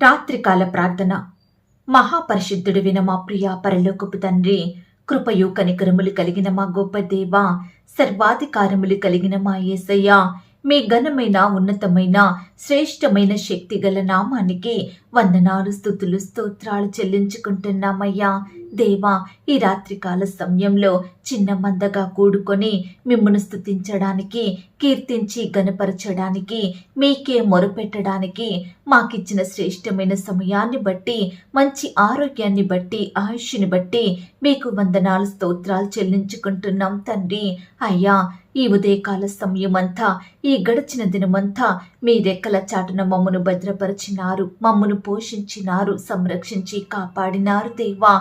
రాత్రికాల ప్రార్థన. మహాపరిశుద్ధుడు విన మా ప్రియ పరలోకపు తండ్రి కృపయు కనికరములు కలిగిన మా గొప్ప దేవ సర్వాధికారములు కలిగిన మా యేసయ్య మీ ఘనమైన ఉన్నతమైన శ్రేష్టమైన శక్తి గల నామానికి వందనాలు స్థుతులు స్తోత్రాలు చెల్లించుకుంటున్నామయ్యా. దేవా ఈ రాత్రికాల సమయంలో చిన్న మందగా కూడుకొని మిమ్మను స్థుతించడానికి కీర్తించి గనపరచడానికి మీకే మొరపెట్టడానికి మాకిచ్చిన శ్రేష్టమైన సమయాన్ని బట్టి మంచి ఆరోగ్యాన్ని బట్టి ఆయుష్ని బట్టి మీకు వందనాలు స్తోత్రాలు చెల్లించుకుంటున్నాం తండ్రి. అయ్యా ఈ ఉదయకాల సమయమంతా ఈ గడిచిన దినమంతా మీ రెక్కల చాటున మమ్మను భద్రపరిచినారు మమ్మను పోషించినారు సంరక్షించి కాపాడినారు దేవా.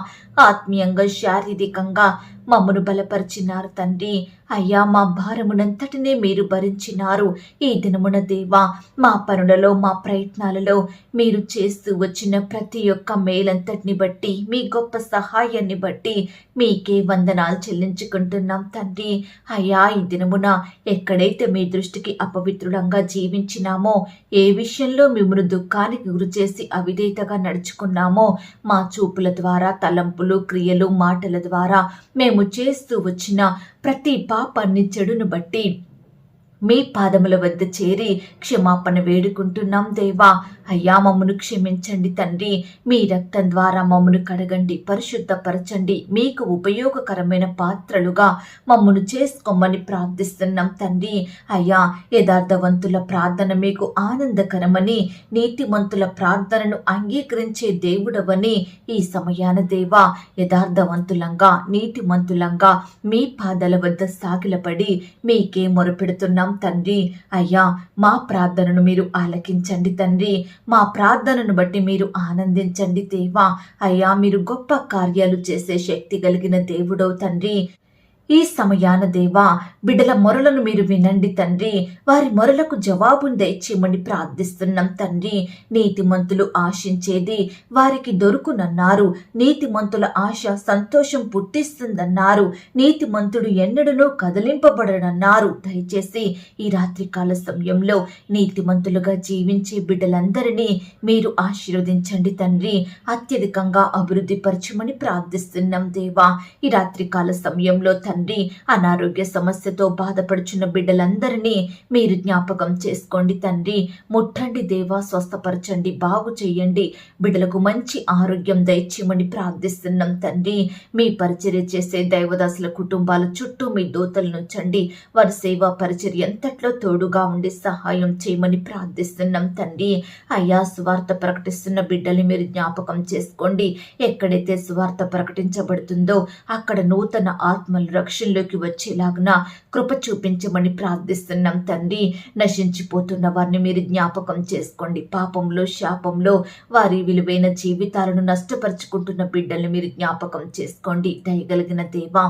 ఆత్మీయంగా శారీరకంగా మమ్మను బలపరిచినారు తండ్రి. అయ్యా మా భారమునంతటినే మీరు భరించినారు. ఈ దినమున దేవా మా పనులలో మా ప్రయత్నాలలో మీరు చేస్తూ వచ్చిన ప్రతి ఒక్క మేలంతటిని బట్టి మీ గొప్ప సహాయాన్ని బట్టి మీకే వందనాలు చెల్లించుకుంటున్నాం తండ్రి. అయ్యా ఈ దినమున ఎక్కడైతే మీ దృష్టికి అపవిత్రుడంగా జీవించినామో ఏ విషయంలో మిమ్మల్ని దుఃఖానికి గురిచేసి అవిధేయతగా నడుచుకున్నామో మా చూపుల ద్వారా తలంపులు క్రియలు మాటల ద్వారా మేము చేస్తూ వచ్చిన ప్రతి పాపాన్ని చెడును బట్టి మీ పాదముల వద్ద చేరి క్షమాపణ వేడుకుంటున్నాం దేవా. అయ్యా మమ్మను క్షమించండి తండ్రి. మీ రక్తం ద్వారా మమ్మను కడగండి పరిశుద్ధపరచండి. మీకు ఉపయోగకరమైన పాత్రలుగా మమ్మను చేసుకోమని ప్రార్థిస్తున్నాం తండ్రి. అయ్యా యథార్థవంతుల ప్రార్థన మీకు ఆనందకరమని నీతిమంతుల ప్రార్థనను అంగీకరించే దేవుడవని ఈ సమయాన దేవా యథార్థవంతులంగా నీతిమంతులంగా మీ పాదాల వద్ద సాగిలపడి మీకే మొరపెడుతున్నాం తండ్రి. అయ్యా మా ప్రార్థనను మీరు ఆలకించండి తండ్రి. మా ప్రార్థనను బట్టి మీరు ఆనందించండి దేవా. అయ్యా మీరు గొప్ప కార్యాలు చేసే శక్తి కలిగిన దేవుడవు తండ్రి. ఈ సమయాన దేవా బిడ్డల మొరలను మీరు వినండి తండ్రి. వారి మొరలకు జవాబును దయచేయమని ప్రార్థిస్తున్నాం తండ్రి. నీతిమంతులు ఆశించేది వారికి దొరుకునన్నారు. నీతిమంతుల ఆశ సంతోషం పుట్టిస్తుందన్నారు. నీతిమంతుడు ఎన్నడనూ కదిలింపబడనన్నారు. దయచేసి ఈ రాత్రికాల సమయంలో నీతిమంతులుగా జీవించే బిడ్డలందరినీ మీరు ఆశీర్వదించండి తండ్రి. అత్యధికంగా అభివృద్ధి పరచమని ప్రార్థిస్తున్నాం దేవా. ఈ రాత్రికాల సమయంలో తండ్రి అనారోగ్య సమస్యతో బాధపడుచున్న బిడ్డలందరినీ మీరు జ్ఞాపకం చేసుకోండి తండ్రి. ముట్టండి దేవా స్వస్థపరచండి బాగు చేయండి. బిడ్డలకు మంచి ఆరోగ్యం దయచేయమని ప్రార్థిస్తున్నాం తండ్రి. మీ పరిచర్య చేసే దైవదాసుల కుటుంబాల చుట్టూ మీ దూతలు నుంచండి వారి సేవా పరిచర్య ఎంతట్లో తోడుగా ఉండి సహాయం చేయమని ప్రార్థిస్తున్నాం తండ్రి. అయ్యా సువార్త ప్రకటిస్తున్న బిడ్డల్ని మీరు జ్ఞాపకం చేసుకోండి. ఎక్కడైతే సువార్త ప్రకటించబడుతుందో అక్కడ నూతన ఆత్మలు రక్షణలోకి వచ్చేలాగున కృప చూపించమని ప్రార్థిస్తున్నాం తండ్రి. నశించిపోతున్న వారిని మీరు జ్ఞాపకం చేసుకోండి. పాపంలో శాపంలో వారి విలువైన జీవితాలను నష్టపరుచుకుంటున్న బిడ్డల్ని మీరు జ్ఞాపకం చేసుకోండి. దయగలిగిన దేవా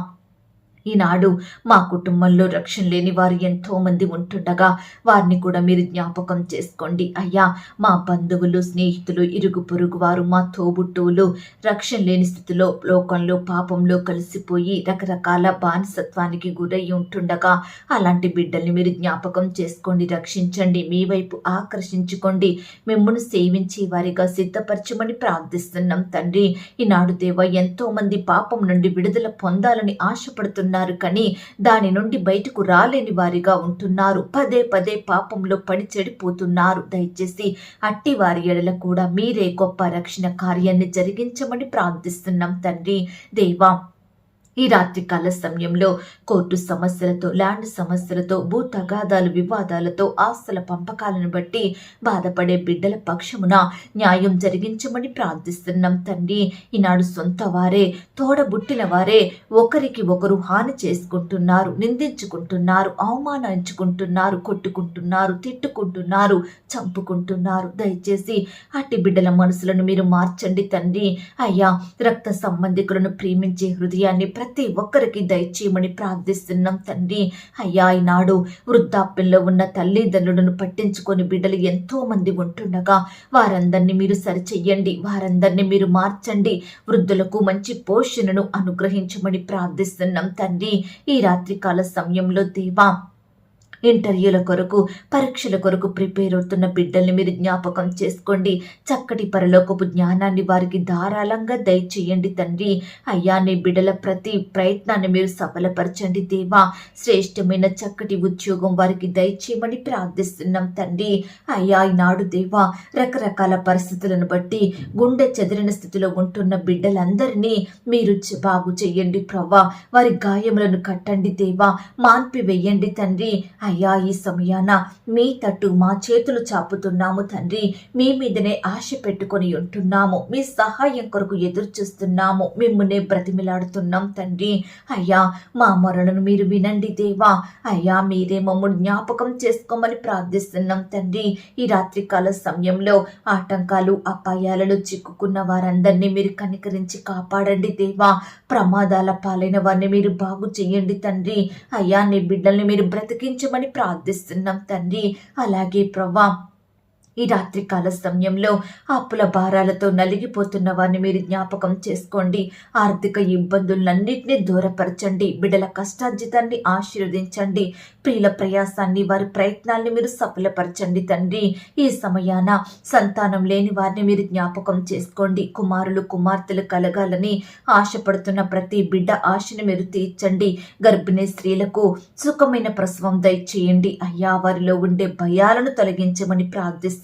ఈనాడు మా కుటుంబంలో రక్షణ లేని వారు ఎంతో మంది ఉంటుండగా వారిని కూడా మీరు జ్ఞాపకం చేసుకోండి. అయ్యా మా బంధువులు స్నేహితులు ఇరుగు పొరుగు వారు మా తోబుట్టువులు రక్షణ లేని స్థితిలో లోకంలో పాపంలో కలిసిపోయి రకరకాల బానిసత్వానికి గురై ఉంటుండగా అలాంటి బిడ్డల్ని మీరు జ్ఞాపకం చేసుకోండి రక్షించండి మీ వైపు ఆకర్షించుకోండి. మిమ్మల్ని సేవించి వారిగా సిద్ధపరచమని ప్రార్థిస్తున్నాం తండ్రి. ఈనాడు దేవ ఎంతో మంది పాపం నుండి విడుదల పొందాలని ఆశపడుతున్నారు ఉన్నారు. కానీ దాని నుండి బయటకు రాలేని వారిగా ఉంటున్నారు. పదే పదే పాపంలో పడి చెడిపోతున్నారు. దయచేసి అట్టి వారి ఎడల కూడా మీరే గొప్ప రక్షణ కార్యాన్ని జరిగించమని ప్రార్థిస్తున్నాం తండ్రి. దేవా ఈ రాత్రికాల సమయంలో కోర్టు సమస్యలతో ల్యాండ్ సమస్యలతో భూ తగాదాలు వివాదాలతో ఆస్తుల పంపకాలను బట్టి బాధపడే బిడ్డల పక్షమున న్యాయం జరిగించమని ప్రార్థిస్తున్నాం తండ్రి. ఈనాడు సొంత వారే తోడబుట్టిన వారే ఒకరికి ఒకరు హాని చేసుకుంటున్నారు నిందించుకుంటున్నారు అవమానించుకుంటున్నారు కొట్టుకుంటున్నారు తిట్టుకుంటున్నారు చంపుకుంటున్నారు. దయచేసి అట్టి బిడ్డల మనసులను మీరు మార్చండి తండ్రి. అయ్యా రక్త సంబంధికులను ప్రేమించే హృదయాన్ని ప్రతి ఒక్కరికి దయచేయమని ప్రార్థిస్తున్నాం తండ్రి. అయ్యా ఈనాడు వృద్ధాప్యంలో ఉన్న తల్లిదండ్రులను పట్టించుకొని బిడ్డలు ఎంతో మంది ఉంటుండగా వారందరినీ మీరు సరిచెయ్యండి వారందరినీ మీరు మార్చండి. వృద్ధులకు మంచి పోషణను అనుగ్రహించమని ప్రార్థిస్తున్నాం తండ్రి. ఈ రాత్రికాల సమయంలో దేవా ఇంటర్వ్యూల కొరకు పరీక్షల కొరకు ప్రిపేర్ అవుతున్న బిడ్డల్ని మీరు జ్ఞాపకం చేసుకోండి. చక్కటి పరలోకపు జ్ఞానాన్ని వారికి ధారాళంగా దయచేయండి తండ్రి. అయ్యా నీ బిడ్డల ప్రతి ప్రయత్నాన్ని మీరు సఫలపరచండి దేవా. శ్రేష్టమైన చక్కటి ఉద్యోగం వారికి దయచేయమని ప్రార్థిస్తున్నాం తండ్రి. అయ్యా ఈనాడు దేవా రకరకాల పరిస్థితులను బట్టి గుండె చెదిరిన స్థితిలో ఉంటున్న బిడ్డలందరినీ మీరు బాగు చెయ్యండి ప్రవ్వా వారి గాయములను కట్టండి దేవా. మాన్పి వెయ్యండి తండ్రి. అయ్యా అయ్యా ఈ సమయాన మీ తట్టు మా చేతులు చాపుతున్నాము తండ్రి. మీ మీదనే ఆశ పెట్టుకొని ఉంటున్నాము. మీ సహాయం కొరకు ఎదురు చూస్తున్నాము మిమ్మల్ని బ్రతిమిలాడుతున్నాం తండ్రి. అయ్యా మా మొరలను మీరు వినండి దేవా. అయ్యా మీరే మమ్మల్ని జ్ఞాపకం చేసుకోమని ప్రార్థిస్తున్నాం తండ్రి. ఈ రాత్రికాల సమయంలో ఆటంకాలు అపాయాలలో చిక్కుకున్న వారందరినీ మీరు కనికరించి కాపాడండి దేవా. ప్రమాదాల పాలైన వారిని మీరు బాగు చేయండి తండ్రి. అయ్యా నీ బిడ్డల్ని మీరు బ్రతికించమని ప్రార్థిస్తున్నాం తండ్రి. అలాగే ప్రభా ఈ రాత్రికాల సమయంలో అప్పుల భారాలతో నలిగిపోతున్న వారిని మీరు జ్ఞాపకం చేసుకోండి. ఆర్థిక ఇబ్బందులన్నింటినీ దూరపరచండి. బిడ్డల కష్టార్జితాన్ని ఆశీర్వదించండి. ప్రియుల ప్రయాసాన్ని వారి ప్రయత్నాల్ని మీరు సఫలపరచండి తండ్రి. ఈ సమయాన సంతానం లేని వారిని మీరు జ్ఞాపకం చేసుకోండి. కుమారులు కుమార్తెలు కలగాలని ఆశపడుతున్న ప్రతి బిడ్డ ఆశను మీరు తీర్చండి. గర్భిణీ స్త్రీలకు సుఖమైన ప్రసవం దయచేయండి. అయ్యా వారిలో ఉండే భయాలను తొలగించమని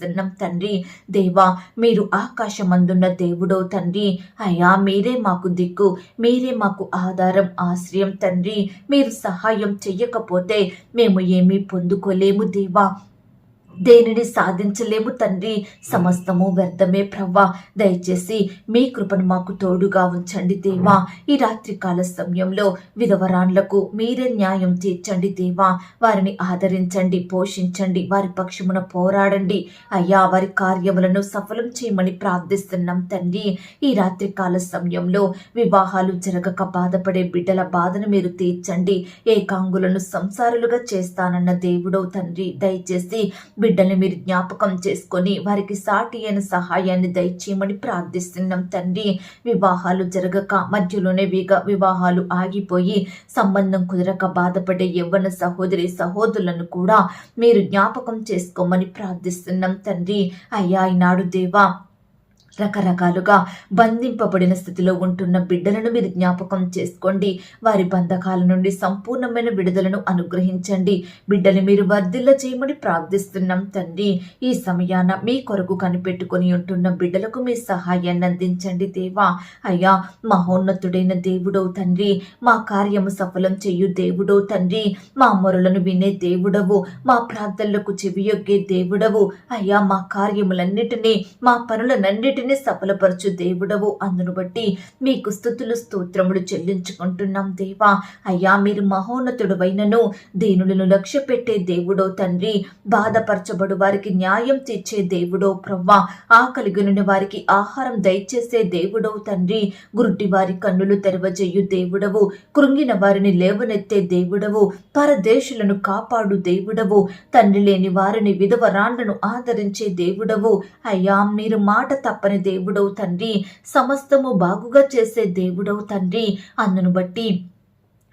ప్రార్థిస్తున్నాం తండ్రి. దేవా మీరు ఆకాశమందున్న దేవుడో తండ్రి. అయ్యా మీరే మాకు దిక్కు మీరే మాకు ఆధారం ఆశ్రయం తండ్రి. మీరు సహాయం చెయ్యకపోతే మేము ఏమీ పొందుకోలేము దేవా. దేనిని సాధించలేము తండ్రి. సమస్తము వ్యర్థమే ప్రవ్వా. దయచేసి మీ కృపను మాకు తోడుగా ఉంచండి దేవా. ఈ రాత్రికాల సమయంలో విధవరాన్లకు మీరే న్యాయం తీర్చండి దేవా. వారిని ఆదరించండి పోషించండి వారి పక్షమున పోరాడండి. అయ్యా వారి కార్యములను సఫలం చేయమని ప్రార్థిస్తున్నాం తండ్రి. ఈ రాత్రికాల సమయంలో వివాహాలు జరగక బాధపడే బిడ్డల బాధను మీరు తీర్చండి. ఏకాంగులను సంసారులుగా చేస్తానన్న దేవుడో తండ్రి. దయచేసి బిడ్డల్ని మీరు జ్ఞాపకం చేసుకొని వారికి సాటి అయిన సహాయాన్ని దయచేయమని ప్రార్థిస్తున్నాం తండ్రి. వివాహాలు జరగక మధ్యలోనే విగ వివాహాలు ఆగిపోయి సంబంధం కుదరక బాధపడే యవ్వన సహోదరి సహోదరులను కూడా మీరు జ్ఞాపకం చేసుకోమని ప్రార్థిస్తున్నాం తండ్రి. అయ్యా ఈనాడు దేవా రకరకాలుగా బంధింపబడిన స్థితిలో ఉంటున్న బిడ్డలను మీరు జ్ఞాపకం చేసుకోండి. వారి బంధకాల నుండి సంపూర్ణమైన విడుదలను అనుగ్రహించండి. బిడ్డలు మీరు వర్ధిల్ల చేయమని ప్రార్థిస్తున్నాం తండ్రి. ఈ సమయాన మీ కొరకు కనిపెట్టుకొని ఉంటున్న బిడ్డలకు మీ సహాయాన్ని అందించండి దేవా. అయ్యా మహోన్నతుడైన దేవుడో తండ్రి. మా కార్యము సఫలం చెయ్యు దేవుడో తండ్రి. మా మొరలను వినే దేవుడవు. మా ప్రార్థనలకు చెవియొగ్గే దేవుడవు. అయ్యా మా కార్యములన్నిటినీ మా పనులనన్నిటినీ సఫలపరచు దేవుడవు. అందును బట్టి మీకు స్థుతులు స్తోత్రములు చెల్లించుకుంటున్నాం దేవా. అయ్యా మీరు మహోన్నతుడవైనను దీనులను లక్ష్య పెట్టే దేవుడో తండ్రి బాధపరచబడు వారికి న్యాయం తీర్చే దేవుడో ప్రవ్వా. ఆకలిగొనిన వారికి ఆహారం దయచేసే దేవుడో తండ్రి. గురుటి వారి కన్నులు తెరవజేయు దేవుడవు. కృంగిన వారిని లేవనెత్తే దేవుడవు. పరదేశులను కాపాడు దేవుడవు. తండ్రి లేని వారిని విధవరాండ్లను ఆదరించే దేవుడవు. అయ్యా మీరు మాట తప్పని దేవుడవు తండ్రి. సమస్తము బాగుగా చేసే దేవుడవు తండ్రి. అందును బట్టి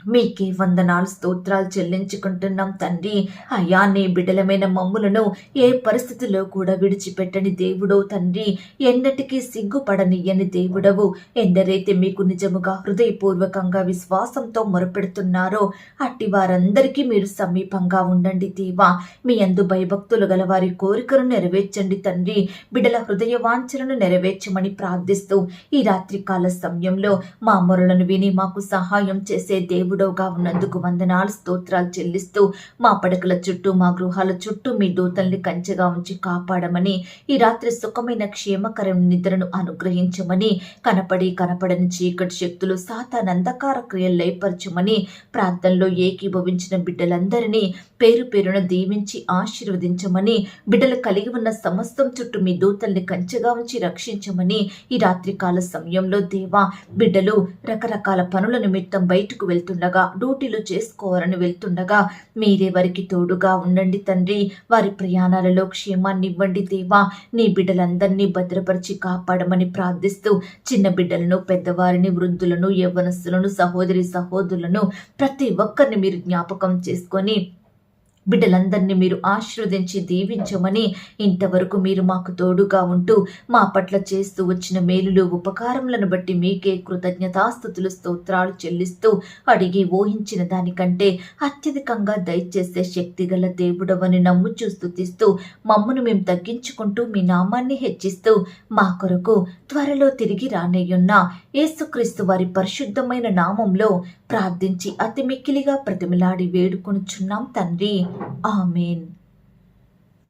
మీకే వందనాలు స్తోత్రాలు చెల్లించుకుంటున్నాం తండ్రి. అయ్యా నీ బిడ్డలమైన మమ్ములను ఏ పరిస్థితిలో కూడా విడిచిపెట్టని దేవుడో తండ్రి. ఎన్నటికీ సిగ్గుపడనియని దేవుడవు. ఎందరైతే మీకు నిజముగా హృదయపూర్వకంగా విశ్వాసంతో మొరపెడుతున్నారో అట్టి వారందరికీ మీరు సమీపంగా ఉండండి దేవా. మీ అందు భయభక్తులు గల వారి కోరికను నెరవేర్చండి తండ్రి. బిడ్డల హృదయ వాంఛలను నెరవేర్చమని ప్రార్థిస్తూ ఈ రాత్రికాల సమయంలో మా మొరలను విని మాకు సహాయం చేసే దేవుడవుగా ఉన్నందుకు వందనాలు స్తోత్రాలు చెల్లిస్తూ మా పడకల చుట్టూ మా గృహాల చుట్టూ మీ దూతల్ని కంచెగా ఉంచి కాపాడమని ఈ రాత్రి సుఖమైన క్షేమకరం నిద్రను అనుగ్రహించమని కనపడి కనపడని చీకటి శక్తులు సాతాన్ అంధకార క్రియలు లయపరచమని ప్రాంతంలో ఏకీభవించిన బిడ్డలందరినీ పేరు పేరున దీవించి ఆశీర్వదించమని బిడ్డలు కలిగి ఉన్న సమస్తం చుట్టూ మీ దూతల్ని కంచెగా ఉంచి రక్షించమని ఈ రాత్రికాల సమయంలో దేవా బిడ్డలు రకరకాల పనుల నిమిత్తం బయటకు వెళ్తుండగా డ్యూటీలు చేసుకోవాలని వెళ్తుండగా మీరే వారికి తోడుగా ఉండండి తండ్రి. వారి ప్రయాణాలలో క్షేమాన్ని ఇవ్వండి దేవా. నీ బిడ్డలందరినీ భద్రపరిచి కాపాడమని ప్రార్థిస్తూ చిన్న బిడ్డలను పెద్దవారిని వృద్ధులను యవ్వనస్తులను సహోదరి సహోదరులను ప్రతి ఒక్కరిని మీరు జ్ఞాపకం చేసుకొని బిడ్డలందరినీ మీరు ఆశీర్వదించి దీవించమని ఇంతవరకు మీరు మాకు తోడుగా ఉంటూ మా పట్ల చేస్తూ వచ్చిన మేలులు ఉపకారములను బట్టి మీకే కృతజ్ఞతాస్థుతులు స్తోత్రాలు చెల్లిస్తూ అడిగి ఊహించిన దానికంటే అత్యధికంగా దయచేసే శక్తిగల దేవుడవని నమ్ముచూ స్తుతిస్తూ మమ్మను మేము తగ్గించుకుంటూ మీ నామాన్ని హెచ్చిస్తూ మా కొరకు త్వరలో తిరిగి రానేయున్న యేసుక్రీస్తు వారి పరిశుద్ధమైన నామంలో ప్రార్థించి అతి మిక్కిలిగా ప్రతిమలాడి వేడుకొనుచున్నాం తండ్రి. Amen.